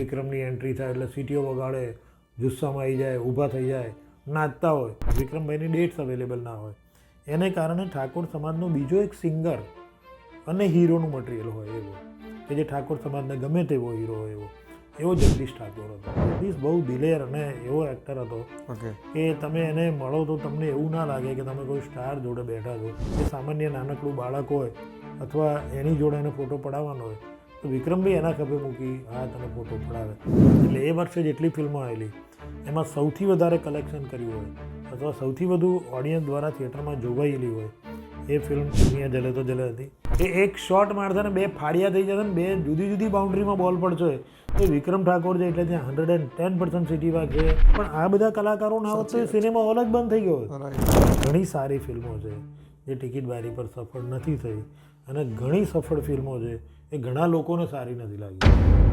વિક્રમની entry થાય એટલે CTO વગાડે જુસ્સામાં આવી જાય ઊભા થઈ જાય નાચતા હોય. વિક્રમભાઈની ડેટ્સ અવેલેબલ ના હોય. એને કારણે ઠાકોર સમાજનો બીજો એક સિંગર અને હીરોનું મટીરિયલ હોય એવો. કે જે ઠાકોર સમાજને ગમે તેવો હીરો હોય એવો. એવો જગદીશ ઠાકોર હતો. જગદીશ બહુ દિલેર અને એવો એક્ટર હતો ઓકે કે તમે એને મળો તો તમને એવું ના લાગે કે તમે કોઈ સ્ટાર જોડે બેઠા છો. કે સામાન્ય નાનકડું બાળક હોય અથવા એની જોડે એને ફોટો પડાવવાનો હોય તો વિક્રમભાઈ એના ખભે મૂકી હા તને ફોટો પડાવે. એટલે એ વર્ષે જેટલી ફિલ્મો આવેલી એમાં સૌથી વધારે કલેક્શન કર્યું હોય અથવા સૌથી વધુ ઓડિયન્સ દ્વારા થિયેટરમાં જોવાયેલી હોય એ ફિલ્મ દુનિયા જલે તો જલે હતી. એ એક શોટ મારશે ને બે ફાડિયા થઈ જશે ને બે જુદી જુદી બાઉન્ડ્રીમાં બોલ પડશે તો વિક્રમ ઠાકોર છે એટલે ત્યાં હંડ્રેડ એન્ડ ટેન પર્સન્ટ સિટી વાગે પણ આ બધા કલાકારો ના હોત તો સિનેમા હોલ જ બંધ થઈ ગયો ઘણી સારી ફિલ્મો છે જે ટિકિટ બારી પર સફળ નથી થઈ. અને ઘણી સફળ ફિલ્મો છે એ ઘણા લોકોને સારી નથી લાગી.